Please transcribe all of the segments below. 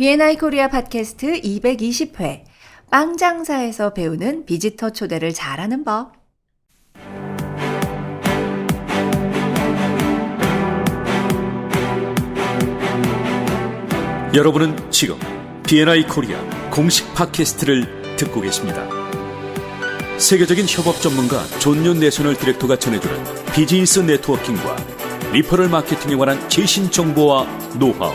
B&I 코리아 팟캐스트 220회 빵 장사에서 배우는 비지터 초대를 잘하는 법. 여러분은 지금 B&I 코리아 공식 팟캐스트를 듣고 계십니다. 세계적인 협업 전문가 존윤 내셔널 디렉터가 전해주는 비즈니스 네트워킹과 리퍼럴 마케팅에 관한 최신 정보와 노하우.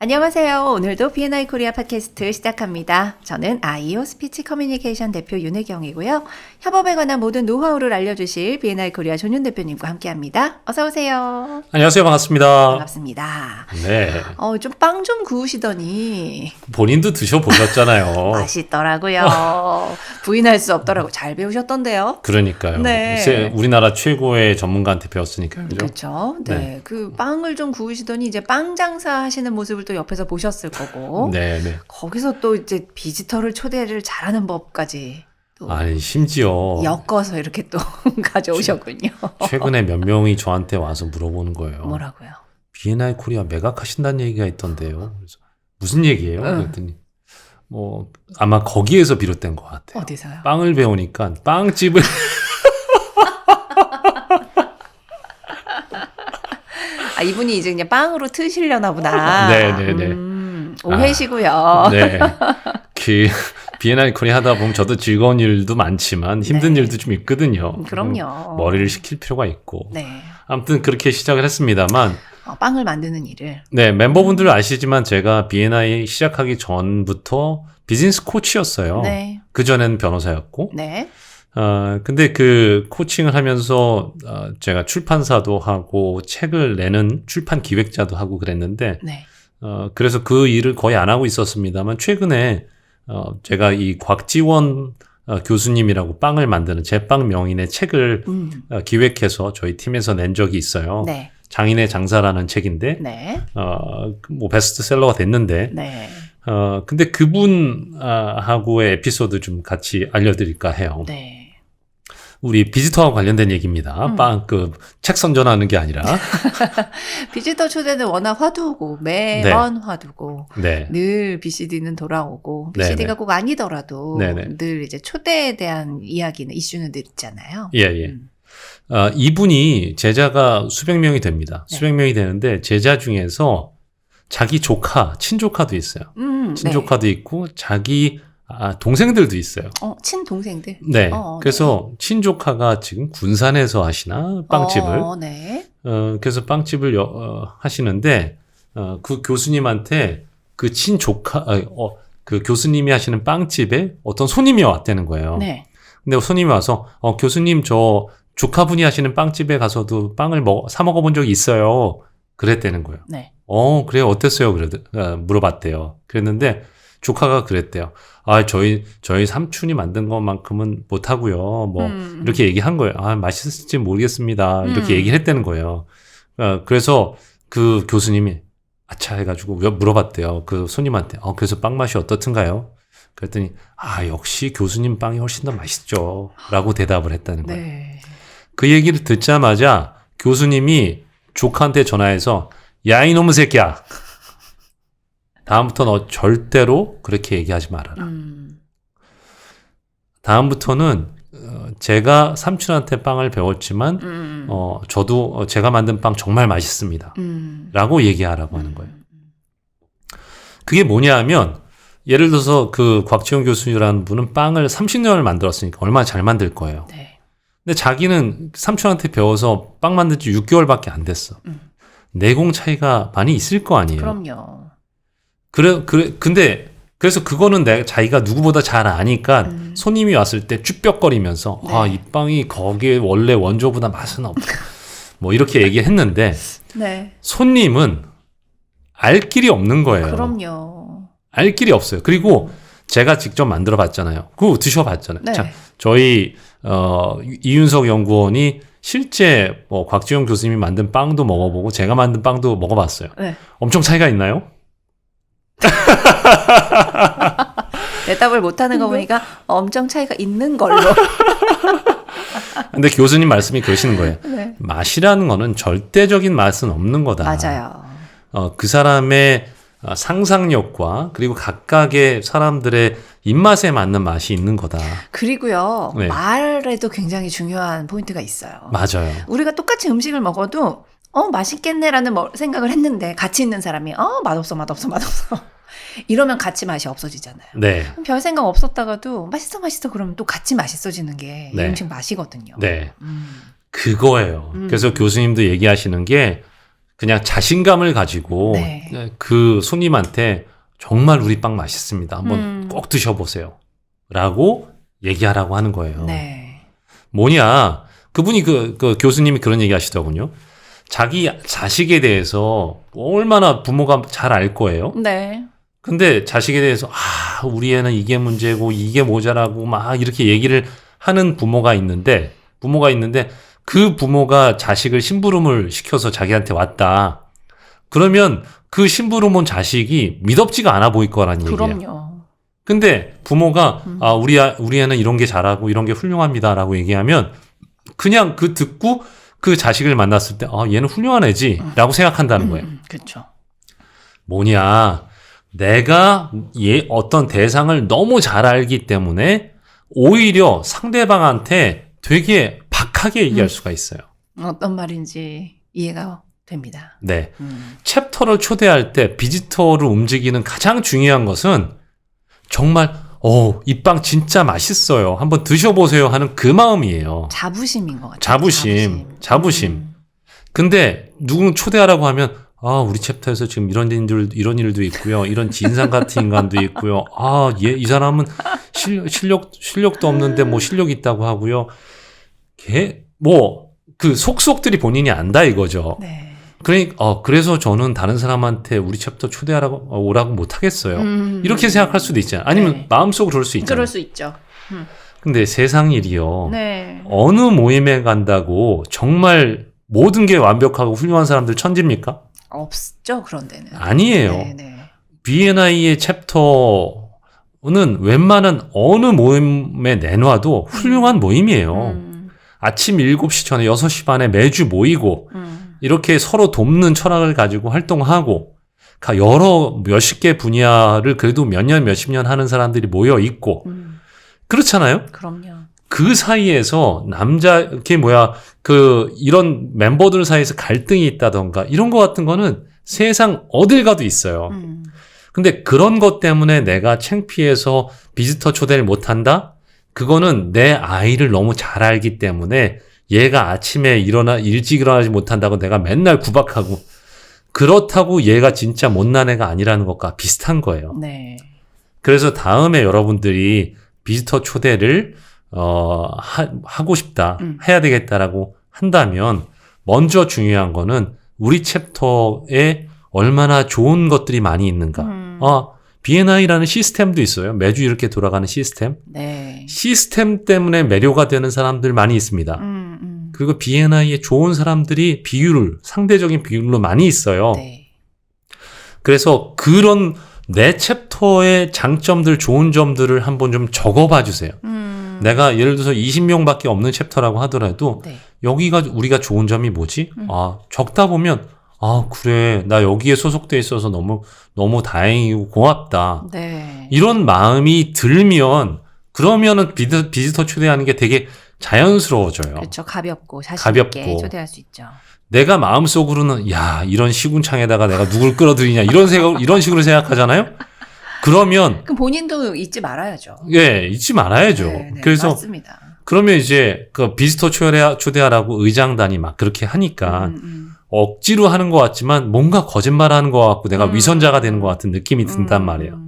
안녕하세요. 오늘도 B&I 코리아 팟캐스트 시작합니다. 저는 아이오 스피치 커뮤니케이션 대표 윤혜경이고요. 협업에 관한 모든 노하우를 알려주실 B&I 코리아 존윤 대표님과 함께합니다. 어서 오세요. 안녕하세요. 반갑습니다. 반갑습니다. 네. 어, 좀 빵 좀 구우시더니 본인도 드셔보셨잖아요. 맛있더라고요. 부인할 수 없더라고. 잘 배우셨던데요. 그러니까요. 네. 우리나라 최고의 전문가한테 배웠으니까요. 그렇죠. 네. 네. 그 빵을 좀 구우시더니 이제 빵 장사 하시는 모습을 또 옆에서 보셨을 거고. 네, 네. 거기서 또 이제 비지터를 초대를 잘하는 법까지 또 아니, 심지어 엮어서 이렇게 또 가져오셨군요. 최근에 몇 명이 저한테 와서 물어보는 거예요. 뭐라고요? B&I 코리아 매각하신다는 얘기가 있던데요. 그래서 무슨 얘기예요? 응. 그랬더니 뭐 아마 거기에서 비롯된 것 같아요. 어디서요? 빵을 배우니까 빵집을 아 이분이 이제 그냥 빵으로 트시려나 보다. 네, 네, 네. 음, 오해시고요. 네. 그 B&I 코리아 하다 보면 저도 즐거운 일도 많지만 힘든 네. 일도 좀 있거든요. 음, 그럼요. 머리를 식힐 필요가 있고. 네. 아무튼 그렇게 시작을 했습니다만, 어, 빵을 만드는 일을. 네, 멤버분들 아시지만 제가 B&I 시작하기 전부터 비즈니스 코치였어요. 네. 그전엔 변호사였고. 네. 어, 근데 그 코칭을 하면서 어, 제가 출판사도 하고 책을 내는 출판 기획자도 하고 그랬는데, 네. 어, 그래서 그 일을 거의 안 하고 있었습니다만, 최근에 어, 제가 이 곽지원 어, 교수님이라고 빵을 만드는 제빵 명인의 책을 음. 어, 기획해서 저희 팀에서 낸 적이 있어요. 네. 장인의 장사라는 책인데, 네. 어, 뭐 베스트셀러가 됐는데, 네. 어, 근데 그분하고의 에피소드 좀 같이 알려드릴까 해요. 네. 우리 비지터와 관련된 얘기입니다. 음. 빵, 그, 책 선전하는 게 아니라. 비지터 초대는 워낙 화두고 매번 화두고 네. 늘 BCD는 돌아오고 네네. BCD가 꼭 아니더라도 네네. 늘 이제 초대에 대한 이야기는 이슈는 늘 있잖아요. 예, 예. 음. 아, 이분이 제자가 수백 명이 됩니다. 네. 수백 명이 되는데, 제자 중에서 자기 조카, 친조카도 있어요. 음, 네. 친조카도 있고, 자기 아, 동생들도 있어요. 어, 친동생들. 네. 어, 그래서 친조카가 지금 군산에서 하시나 빵집을 어, 네. 어, 그래서 빵집을 여- 어, 하시는데 어, 그 교수님한테 그 친조카 아, 어, 그 교수님이 하시는 빵집에 어떤 손님이 왔다는 거예요. 네. 근데 손님이 와서 어, 교수님 저 조카분이 하시는 빵집에 가서도 빵을 먹, 사 먹어본 적이 있어요. 그랬다는 거예요. 네. 어, 그래, 어땠어요? 그래, 어, 물어봤대요. 그랬는데, 조카가 그랬대요. 아, 저희, 저희 삼촌이 만든 것만큼은 못하고요. 뭐, 음, 이렇게 얘기한 거예요. 아, 맛있을지 모르겠습니다. 이렇게 음. 얘기를 했다는 거예요. 어, 그래서 그 교수님이, 아차 해가지고 왜 물어봤대요. 그 손님한테. 어, 그래서 빵 맛이 어떻든가요? 그랬더니, 아, 역시 교수님 빵이 훨씬 더 맛있죠. 라고 대답을 했다는 거예요. 네. 그 얘기를 듣자마자 교수님이 조카한테 전화해서 야 이놈의 새끼야 다음부터 너 절대로 그렇게 얘기하지 말아라 음, 다음부터는 어, 제가 삼촌한테 빵을 배웠지만 음, 어, 저도 어, 제가 만든 빵 정말 맛있습니다 음. 라고 얘기하라고 하는 거예요 그게 뭐냐 하면 예를 들어서 그 곽지원 교수라는 분은 빵을 30년을 만들었으니까 얼마나 잘 만들 거예요 네. 근데 자기는 삼촌한테 배워서 빵 만든 지 6개월밖에 안 됐어. 음. 내공 차이가 많이 있을 거 아니에요. 그럼요. 그래, 그래, 근데, 그래서 그거는 내, 자기가 누구보다 잘 아니까 음. 손님이 왔을 때 쭈뼛거리면서, 네. 아, 이 빵이 거기에 원래 원조보다 맛은 없다. 뭐 이렇게 얘기했는데, 네. 손님은 알 길이 없는 거예요. 그럼요. 알 길이 없어요. 그리고 제가 직접 만들어 봤잖아요. 그거 드셔 봤잖아요. 네. 자, 저희 어, 이윤석 연구원이 실제 뭐 곽지용 교수님이 만든 빵도 먹어보고 제가 만든 빵도 먹어봤어요. 네. 엄청 차이가 있나요? 대답을 못하는 거 보니까 엄청 차이가 있는 걸로. 근데 교수님 말씀이 그러시는 거예요. 네. 맛이라는 거는 절대적인 맛은 없는 거다. 맞아요. 어, 그 사람의 어, 상상력과 그리고 각각의 사람들의 입맛에 맞는 맛이 있는 거다. 그리고요, 네. 말에도 굉장히 중요한 포인트가 있어요. 맞아요. 우리가 똑같이 음식을 먹어도, 어, 맛있겠네라는 뭐- 생각을 했는데, 같이 있는 사람이, 어, 맛없어, 맛없어, 맛없어. 이러면 같이 맛이 없어지잖아요. 네. 별 생각 없었다가도, 맛있어, 맛있어, 그러면 또 같이 맛있어지는 게이 네. 음식 맛이거든요. 네. 음. 그거예요. 음. 그래서 교수님도 얘기하시는 게 그냥 자신감을 가지고 네. 그 손님한테 정말 우리 빵 맛있습니다. 한번 음. 꼭 드셔보세요. 라고 얘기하라고 하는 거예요. 네. 뭐냐. 그분이 그, 그 교수님이 그런 얘기 하시더군요. 자기 자식에 대해서 얼마나 부모가 잘 알 거예요. 네. 근데 자식에 대해서 아 우리 애는 이게 문제고 이게 모자라고 막 이렇게 얘기를 하는 부모가 있는데 부모가 있는데 그 부모가 자식을 심부름을 시켜서 자기한테 왔다. 그러면 그 심부름 온 자식이 미덥지가 않아 보일 거라는 얘기예요. 그럼요. 근데 부모가 음. 아 우리 아- 우리 애는 이런 게 잘하고 이런 게 훌륭합니다라고 얘기하면 그냥 그 듣고 그 자식을 만났을 때 아 얘는 훌륭한 애지 라고 생각한다는 거예요. 음, 그렇죠. 뭐냐 내가 얘 어떤 대상을 너무 잘 알기 때문에 오히려 상대방한테 되게 박하게 얘기할 음. 수가 있어요. 어떤 말인지 이해가 됩니다. 네. 음. 챕터를 초대할 때 비지터를 움직이는 가장 중요한 것은 정말 어, 이 빵 진짜 맛있어요. 한번 드셔보세요 하는 그 마음이에요. 자부심인 것 같아요. 자부심, 자부심. 음. 근데 누구 초대하라고 하면 아 우리 챕터에서 지금 이런 일들 이런 일도 있고요. 이런 진상 같은 인간도 있고요. 아 얘 이 사람은 실, 실력 실력도 없는데 뭐 실력 있다고 하고요. 걔 뭐 그 속속들이 본인이 안다 이거죠. 네. 그러니 어 그래서 저는 다른 사람한테 우리 챕터 초대하라고 어, 오라고 못 하겠어요. 음. 이렇게 생각할 수도 있잖아요. 아니면 네. 마음속으로 그럴 수 있잖아요. 그럴 수 있죠. 근데 세상 일이요. 네. 어느 모임에 간다고 정말 모든 게 완벽하고 훌륭한 사람들 천지입니까? 없죠 그런 데는. 아니에요. 네, 네. B&I의 챕터는 웬만한 어느 모임에 내놔도 훌륭한 모임이에요. 음, 아침 7시 전에 6시 반에 매주 모이고 음. 이렇게 서로 돕는 철학을 가지고 활동하고 가- 여러 몇십 개 분야를 그래도 몇 년 몇십 년 하는 사람들이 모여 있고 음, 그렇잖아요. 그럼요. 그 사이에서 남자 이게 뭐야 그 이런 멤버들 사이에서 갈등이 있다던가 이런 거 같은 거는 세상 어딜 가도 있어요. 음, 근데 그런 것 때문에 내가 창피해서 비지터 초대를 못 한다? 그거는 내 아이를 너무 잘 알기 때문에 얘가 아침에 일어나 일찍 일어나지 못한다고 내가 맨날 구박하고 그렇다고 얘가 진짜 못난 애가 아니라는 것과 비슷한 거예요. 네. 그래서 다음에 여러분들이 비지터 초대를 어, 하, 하고 싶다, 음. 해야 되겠다라고 한다면 먼저 중요한 거는 우리 챕터에 얼마나 좋은 것들이 많이 있는가. 음, 아, B&I라는 시스템도 있어요. 매주 이렇게 돌아가는 시스템. 네. 시스템 때문에 매료가 되는 사람들 많이 있습니다. 음, 음. 그리고 B&I에 좋은 사람들이 비율을, 상대적인 비율로 많이 있어요. 네. 그래서 그런 내 챕터의 장점들, 좋은 점들을 한번 좀 적어봐 주세요. 음, 내가 예를 들어서 20명밖에 없는 챕터라고 하더라도 네. 여기가 우리가 좋은 점이 뭐지? 음. 아, 적다 보면 아, 그래. 나 여기에 소속돼 있어서 너무 너무 다행이고 고맙다. 네. 이런 마음이 들면 그러면은 비드, 비지터 초대하는 게 되게 자연스러워져요. 그렇죠. 가볍고 자신 가볍고. 있게 초대할 수 있죠. 내가 마음속으로는 야, 이런 시군창에다가 내가 누굴 끌어들이냐 이런 생각 이런 식으로 생각하잖아요. 그러면 그럼 본인도 잊지 말아야죠. 예, 잊지 말아야죠. 네, 네, 그래서 맞습니다. 그러면 이제 그 비지터 초대, 초대하라고 의장단이 막 그렇게 하니까 음, 음. 억지로 하는 것 같지만 뭔가 거짓말하는 것 같고 내가 음. 위선자가 되는 것 같은 느낌이 든단 음, 말이에요.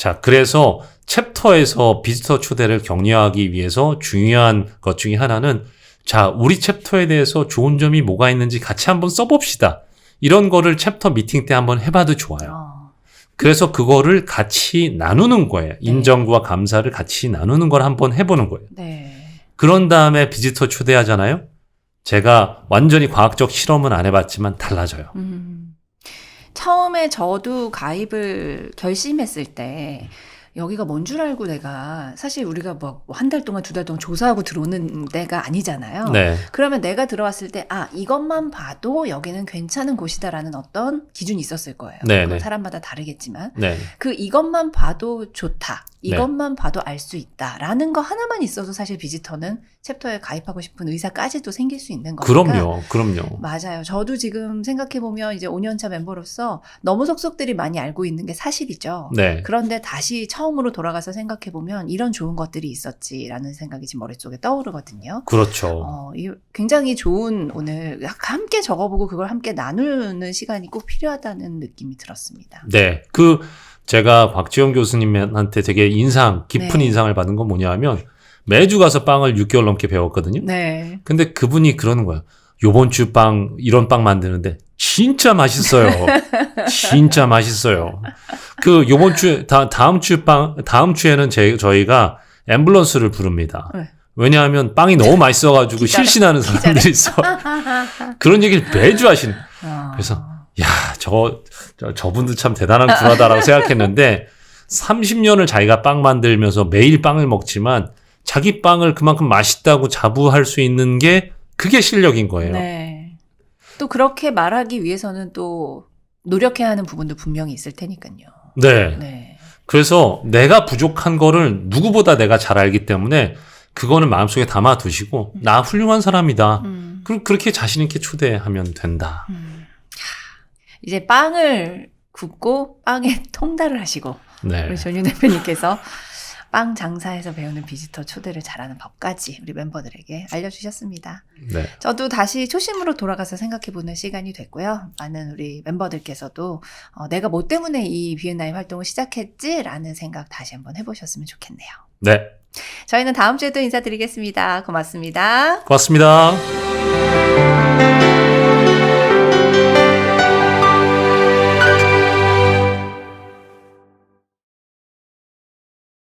음. 자, 그래서 챕터에서 비지터 초대를 격려하기 위해서 중요한 것 중에 하나는 자, 우리 챕터에 대해서 좋은 점이 뭐가 있는지 같이 한번 써봅시다. 이런 거를 챕터 미팅 때 한번 해봐도 좋아요. 어, 그래서 그거를 같이 나누는 거예요. 인정과 감사를 같이 나누는 걸 한번 해보는 거예요. 네. 그런 다음에 비지터 초대하잖아요. 제가 완전히 과학적 실험은 안 해봤지만 달라져요. 음. 처음에 저도 가입을 결심했을 때 여기가 뭔 줄 알고 내가 사실 우리가 뭐한달 동안 두 달 동안 조사하고 들어오는 데가 아니잖아요. 네. 그러면 내가 들어왔을 때, 아, 이것만 봐도 여기는 괜찮은 곳이다라는 어떤 기준이 있었을 거예요. 네, 그건 네. 사람마다 다르겠지만. 네. 그 이것만 봐도 좋다. 이것만 봐도 알 수 있다라는 거 하나만 있어서 사실 비지터는 챕터에 가입하고 싶은 의사까지도 생길 수 있는 거니까. 그럼요. 그럼요. 맞아요. 저도 지금 생각해 보면 이제 5년차 멤버로서 너무 속속들이 많이 알고 있는 게 사실이죠. 네. 그런데 다시 처음으로 돌아가서 생각해 보면 이런 좋은 것들이 있었지라는 생각이 지금 머릿속에 떠오르거든요. 그렇죠. 어, 이 굉장히 좋은 오늘 함께 적어보고 그걸 함께 나누는 시간이 꼭 필요하다는 느낌이 들었습니다. 네. 그 제가 박지영 교수님한테 되게 인상 깊은 네. 인상을 받은 건 뭐냐면 매주 가서 빵을 6개월 넘게 배웠거든요. 네. 근데 그분이 그러는 거예요. 요번 주 빵 이런 빵 만드는데 진짜 맛있어요. 진짜 맛있어요. 그 요번 주 다, 다음 주 빵 다음 주에는 제, 저희가 앰뷸런스를 부릅니다. 네. 왜냐하면 빵이 너무 맛있어가지고 기다려. 실신하는 사람들이 있어. 그런 얘기를 매주 하시는. 어. 그래서 야, 저, 저 저분도 참 대단한 군화다라고 생각했는데 30년을 자기가 빵 만들면서 매일 빵을 먹지만 자기 빵을 그만큼 맛있다고 자부할 수 있는 게 그게 실력인 거예요. 네. 또 그렇게 말하기 위해서는 또 노력해야 하는 부분도 분명히 있을 테니까요. 네. 네. 그래서 내가 부족한 거를 누구보다 내가 잘 알기 때문에 그거는 마음속에 담아 두시고 나 훌륭한 사람이다. 음. 그 그렇게 자신 있게 초대하면 된다. 음. 이제 빵을 굽고 빵에 통달을 하시고 네. 우리 전윤 대표님께서 빵 장사에서 배우는 비지터 초대를 잘하는 법까지 우리 멤버들에게 알려주셨습니다. 네. 저도 다시 초심으로 돌아가서 생각해보는 시간이 됐고요. 많은 우리 멤버들께서도 어, 내가 뭐 때문에 이 B&I 활동을 시작했지라는 생각 다시 한번 해보셨으면 좋겠네요. 네. 저희는 다음 주에 또 인사드리겠습니다. 고맙습니다. 고맙습니다.